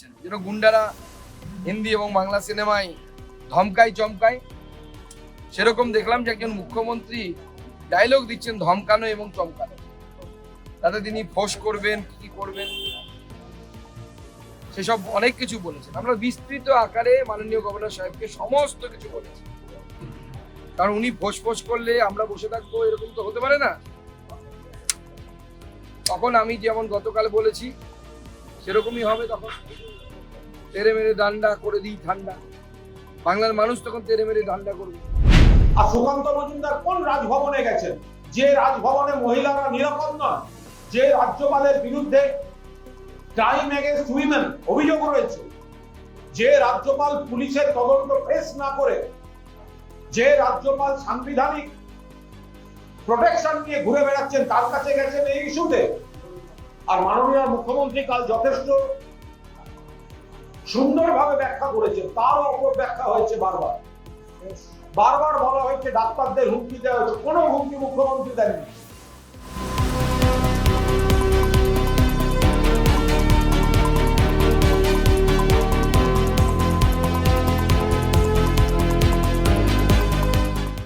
দিচ্ছেন যেন গুন্ডারা হিন্দি এবং বাংলা সিনেমায় ধমকায়, চমকায়, সেরকম দেখলাম যে একজন মুখ্যমন্ত্রী ডায়লগ দিচ্ছেন ধমকানো এবং চমকানো। তাতে তিনি ফোঁস করবেন, কি করবেন? সেসব অনেক কিছু বলেছেন। আমরা বিস্তৃত আকারে মাননীয় গভর্নর সাহেবকে সমস্ত কিছু বলেছি। কারণ উনি ফোঁস ফোঁস করলে আমরা বসে থাকব, এরকম তো হতে পারে না। তখন আমি যেমন গতকাল বলেছি সেরকমই হবে তখন। তেরে মেরে ডান্ডা করে দিই ঠান্ডা। বাংলার মানুষ তখন তেরে মেরে ডান্ডা করবে। আর সুকান্ত মজুমদার কোন রাজভবনে গেছেন? যে রাজভবনে মহিলারা নিরাপদ নয় যে রাজ্যপালের বিরুদ্ধে ক্রাইম এগেন্স্ট উইমেন অভিযোগ রয়েছে, যে রাজ্যপাল পুলিশের তদন্ত ফেস না করে, যে রাজ্যপাল সাংবিধানিক প্রোটেকশন নিয়ে ঘুরে বেড়াচ্ছেন, তার কাছে গেছেন এই ইস্যুতে আর মাননীয় মুখ্যমন্ত্রী কাল যথেষ্ট সুন্দরভাবে ব্যাখ্যা করেছে তার অপর ব্যাখ্যা হয়েছে বারবার। বারবার বলা হয়েছে, ডাক্তারদের হুমকি দেওয়া হয়েছে। কোনো হুমকি মুখ্যমন্ত্রী দেননি।